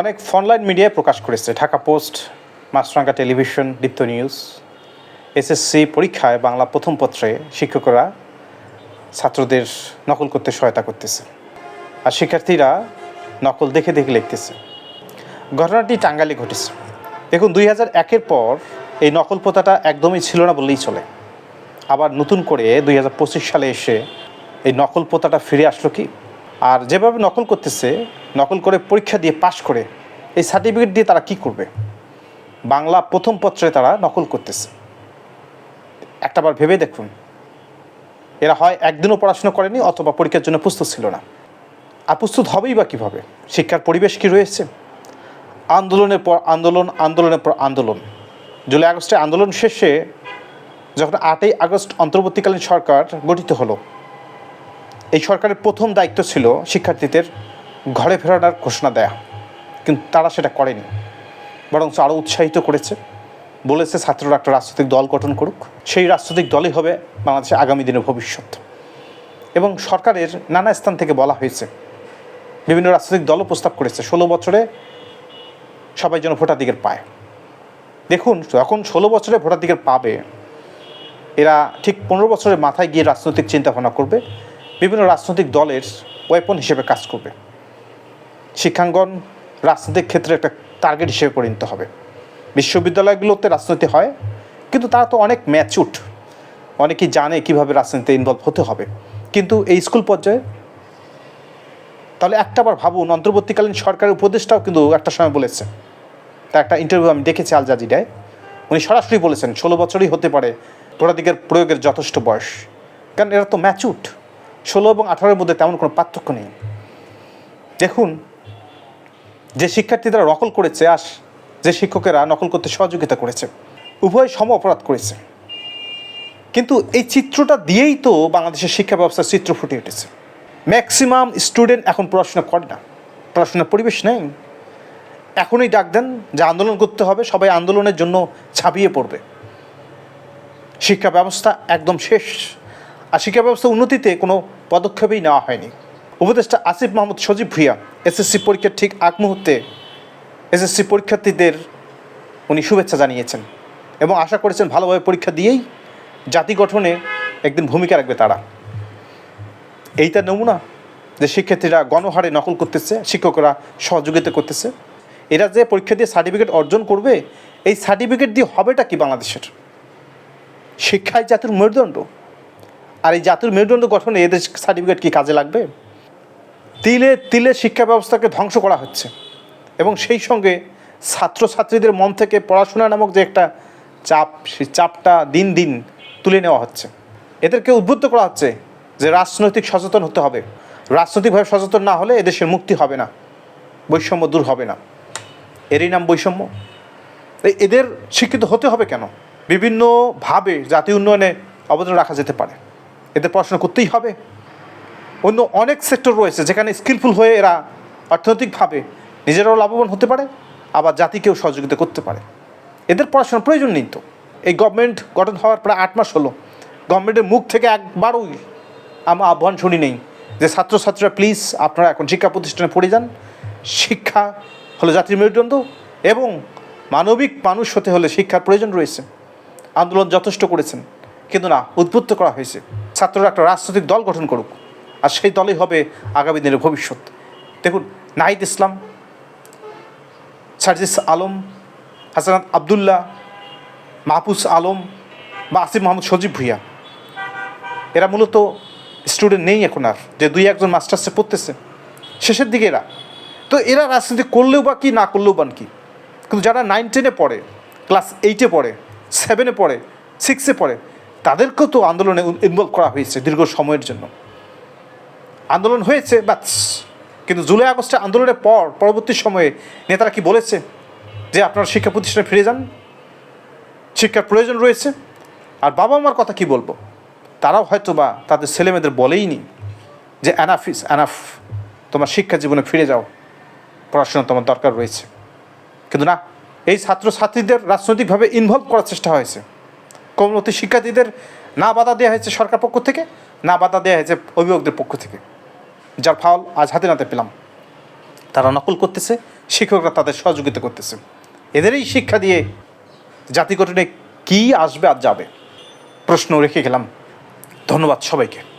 অনেক অনলাইন মিডিয়ায় প্রকাশ করেছে। Dhaka post, Maasranga television, Deepto news, SSC পরীক্ষায় বাংলা প্রথম পত্রে শিক্ষকরা ছাত্রদের নকল করতে সহায়তা করতেছে। আর শিক্ষার্থীরা নকল দেখে দেখে লিখতেছে। ঘটনাটি টাঙ্গালে ঘটেছে। দেখুন, দুই হাজার একের পর এই নকল প্রথাটা একদমই ছিল না বললেই চলে। আবার নতুন করে দুই হাজার পঁচিশ সালে এসে এই নকল প্রথাটা ফিরে আসলো কি? আর যেভাবে নকল করতেছে, নকল করে পরীক্ষা দিয়ে পাশ করে, এই সার্টিফিকেট দিয়ে তারা কি করবে? বাংলা প্রথম পত্রে তারা নকল করতেছে। একটাবার ভেবে দেখুন। এরা হয় একদিনও পড়াশোনা করেনি অথবা পরীক্ষার জন্য প্রস্তুত ছিল না। আর প্রস্তুত হবেই বা কীভাবে? শিক্ষার পরিবেশ কি রয়েছে? আন্দোলনের পর আন্দোলন, আন্দোলনের পর আন্দোলন। জুলাই আগস্টে আন্দোলন শেষে যখন আটই আগস্ট অন্তর্বর্তীকালীন সরকার গঠিত হলো এই সরকারের প্রথম দায়িত্ব ছিল শিক্ষার্থীদের ঘরে ফেরানোর ঘোষণা দেয়া। কিন্তু তারা সেটা করেনি। বরং আরও উৎসাহিত করেছে। বলেছে, ছাত্ররা একটা রাজনৈতিক দল গঠন করুক। সেই রাজনৈতিক দলই হবে বাংলাদেশের আগামী দিনের ভবিষ্যৎ। এবং সরকারের নানা স্থান থেকে বলা হয়েছে, বিভিন্ন রাজনৈতিক দলও প্রস্তাব করেছে, ষোলো বছরে সবাই যেন ভোটাধিকার পায়। দেখুন, যখন ষোলো বছরে ভোটাধিকার পাবে, এরা ঠিক পনেরো বছরের মাথায় গিয়ে রাজনৈতিক চিন্তাভাবনা করবে। বিভিন্ন রাজনৈতিক দলের ওয়েপন হিসেবে কাজ করবে। শিক্ষাঙ্গন রাজনৈতিক ক্ষেত্রে একটা টার্গেট হিসেবে পরিণত হবে। বিশ্ববিদ্যালয়গুলোতে রাজনীতি হয়, কিন্তু তারা তো অনেক ম্যাচুট অনেকেই জানে কীভাবে রাজনীতিতে ইনভলভ হতে হবে। কিন্তু এই স্কুল পর্যায়ে তাহলে একটা বার ভাবুন, অন্তর্বর্তীকালীন সরকারের উপদেষ্টাও কিন্তু একটা সময় বলেছে তা একটা ইন্টারভিউ আমি দেখেছি আল জাজিরায়। উনি সরাসরি বলেছেন, ষোলো বছরই হতে পারে, ভোটাধিকার প্রয়োগের যথেষ্ট বয়স। কারণ এরা তো ম্যাচুট ষোলো এবং আঠারোর মধ্যে তেমন কোনো পার্থক্য নেই। দেখুন, যে শিক্ষার্থীরা নকল করেছে আস যে শিক্ষকেরা নকল করতে সহযোগিতা করেছে, উভয় সম অপরাধ করেছে। কিন্তু এই চিত্রটা দিয়েই তো বাংলাদেশের শিক্ষা ব্যবস্থার চিত্র ফুটে উঠেছে। ম্যাক্সিমাম স্টুডেন্ট এখন পড়াশোনা করে না। পড়াশোনার পরিবেশ নেই। এখনই ডাক দেন যে আন্দোলন করতে হবে, সবাই আন্দোলনের জন্য ছাপিয়ে পড়বে। শিক্ষা ব্যবস্থা একদম শেষ। আর শিক্ষা ব্যবস্থা উন্নতিতে কোনো পদক্ষেপই নেওয়া হয়নি। উপদেষ্টা আসিফ মাহমুদ সজীব ভুইয়া, এসএসসি পরীক্ষার ঠিক আগ মুহূর্তে এসএসসি পরীক্ষার্থীদের উনি শুভেচ্ছা জানিয়েছেন এবং আশা করেছেন ভালোভাবে পরীক্ষা দিয়েই জাতি গঠনে একদিন ভূমিকা রাখবে তারা। এইটা নমুনা যে শিক্ষার্থীরা গণহারে নকল করতেছে, শিক্ষকরা সহযোগিতা করতেছে, এরা যে পরীক্ষা দিয়ে সার্টিফিকেট অর্জন করবে, এই সার্টিফিকেট দিয়ে হবেটা কি বাংলাদেশের? শিক্ষায় জাতির মেরুদণ্ড। আর এই জাতির মেরুদণ্ড গঠনে এদের সার্টিফিকেট কি কাজে লাগবে? তিলে তিলে শিক্ষা ব্যবস্থাকে ধ্বংস করা হচ্ছে এবং সেই সঙ্গে ছাত্রছাত্রীদের মন থেকে পড়াশোনা নামক যে একটা চাপ, সেই চাপটা দিন দিন তুলে নেওয়া হচ্ছে। এদেরকে উদ্বুদ্ধ করা হচ্ছে যে রাজনৈতিক সচেতন হতে হবে। রাজনৈতিকভাবে সচেতন না হলে এদেশের মুক্তি হবে না, বৈষম্য দূর হবে না। এরই নাম বৈষম্য। এদের শিক্ষিত হতে হবে কেন? বিভিন্নভাবে জাতীয় উন্নয়নে অবদান রাখা যেতে পারে। এদের পড়াশোনা করতেই হবে। অন্য অনেক সেক্টর রয়েছে যেখানে স্কিলফুল হয়ে এরা অর্থনৈতিকভাবে নিজেরাও লাভবান হতে পারে, আবার জাতিকেও সহযোগিতা করতে পারে। এদের পড়াশোনার প্রয়োজন নেই তো। এই গভর্নমেন্ট গঠন হওয়ার প্রায় আট মাস হলো। গভর্নমেন্টের মুখ থেকে একবারই আমার আহ্বান শুনি নেই যে, ছাত্রছাত্রীরা প্লিজ আপনারা এখন শিক্ষা প্রতিষ্ঠানে পড়ে যান। শিক্ষা হলো জাতির মেরুদণ্ড এবং মানবিক মানুষ হতে হলে শিক্ষার প্রয়োজন রয়েছে। আন্দোলন যথেষ্ট করেছেন। কিন্তু না, উদ্বুদ্ধ করা হয়েছে। ছাত্ররা একটা রাজনৈতিক দল গঠন করুক, আর সেই দলই হবে আগামী দিনের ভবিষ্যৎ। দেখুন, নাহিদ ইসলাম, সার্জিস আলম, হাসানাত আবদুল্লাহ, মাহফুজ আলম বা আসিফ মাহমুদ সজীব ভুইয়া, এরা মূলত স্টুডেন্ট নেই এখন আর, যে দুই একজন মাস্টার্সে পড়তেছে। শেষের দিকে এরা। তো এরা রাজনীতি করলেও বা কি, না করলেও বা কি? কিন্তু যারা নাইন টেনে পড়ে ক্লাস এইটে পড়ে সেভেনে পড়ে সিক্সে পড়ে তাদেরকেও তো আন্দোলনে ইনভলভ করা হয়েছে দীর্ঘ সময়ের জন্য। আন্দোলন হয়েছে বাস কিন্তু জুলাই আগস্টে আন্দোলনের পর, পরবর্তী সময়ে নেতারা কি বলেছে? যে আপনারা শিক্ষা প্রতিষ্ঠানে ফিরে যান। শিক্ষার প্রয়োজন রয়েছে। আর বাবা মার কথা কি বলব? তারাও হয়তো বা তাদের ছেলেমেয়েদের বলেইনি যে অ্যানাফ ইস অ্যানাফ তোমার শিক্ষা জীবনে ফিরে যাও। পড়াশোনা তোমার দরকার রয়েছে। কিন্তু না, এই ছাত্রছাত্রীদের রাজনৈতিকভাবে ইনভলভ করার চেষ্টা হয়েছে। কর্মরত শিক্ষার্থীদের না বাধা দেওয়া হয়েছে সরকার পক্ষ থেকে, না বাধা দেওয়া হয়েছে অভিভাবকদের পক্ষ থেকে। যার ফল আজ হাতে নাতে পেলাম। তারা নকল করতেছে, শিক্ষকরা তাদের সহযোগিতা করতেছে। এদেরই শিক্ষা দিয়ে জাতি গঠনে কী আসবে আর যাবে? প্রশ্ন রেখে গেলাম। ধন্যবাদ সবাইকে।